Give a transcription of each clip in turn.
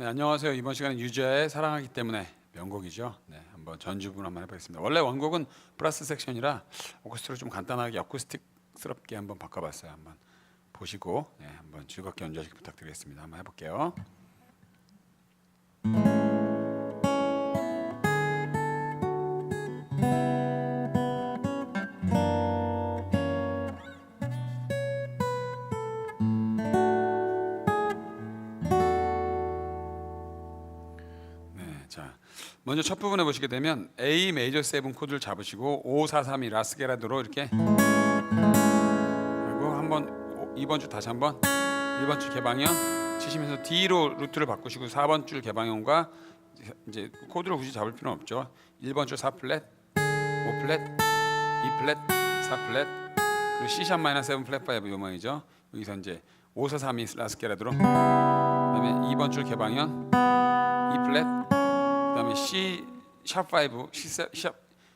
네, 안녕하세요. 이번 시간은 유저의 사랑하기 때문에 명곡이죠. 네, 한번 전주 분 한번 해보겠습니다. 원래 원곡은 플러스 섹션이라 오케스트라 좀 간단하게 어쿠스틱스럽게 한번 바꿔봤어요. 한번 보시고 네, 한번 즐겁게 연주하시기 부탁드리겠습니다. 한번 해볼게요. 자 먼저 첫 부분에 보시게 되면 A 메이저 세븐 코드를 잡으시고 5, 4, 3, 2 라스게라드로 이렇게 그리고 한번 2번 줄 다시 한번 1번 줄 개방현 치시면서 D로 루트를 바꾸시고 4번 줄 개방현과 이제 코드를 굳이 잡을 필요는 없죠. 1번 줄 4 플랫, 5 플랫, 2 플랫, 4 플랫 그리고 C 샵 마이너 7 플랫 5 요망이죠. 여기서 이제 5, 4, 3, 2 라스게라드로 그다음에 2번 줄 그다음에 C 샵 5 C 샵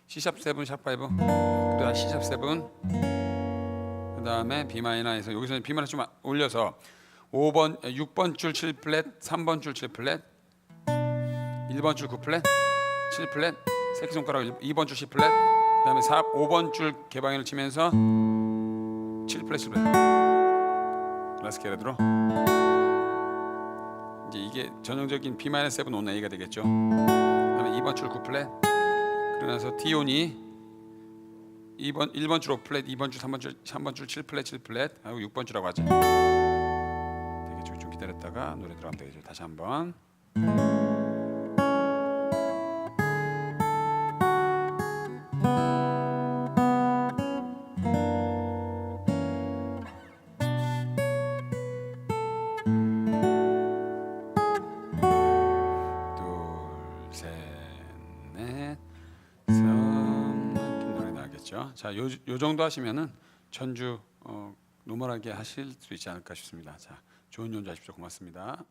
C 샵 7, 샵 5 그다음 C 샵 7 그다음에 B 마이너에서 여기서 B 마이너 좀 올려서 5번 6번 줄 7 플랫 3번 줄 7 플랫 1번 줄 9 플랫 7 플랫 새끼 손가락 2번 줄 10 플랫 그다음에 4 5번 줄 개방현을 치면서 7 플랫 7 플랫. 라스케라드로 이제 이게 전형적인 B-7 온 A가 되겠죠. 그다음에 2번 줄 9 플랫. 그러면서 D 온이 2번 1번 줄 5 플랫, 2번 줄 3번 줄 3번 줄 7 플랫, 7 플랫. 하고 6번 줄하고 하죠. 되겠죠. 좀 기다렸다가 노래 들어가면 되겠죠. 다시 한번. 넷, 삼 이렇게 노래 나겠죠. 자, 요, 요 정도 하시면은 전주 어, 노멀하게 하실 수 있지 않을까 싶습니다. 자, 좋은 연주 하십시오. 고맙습니다.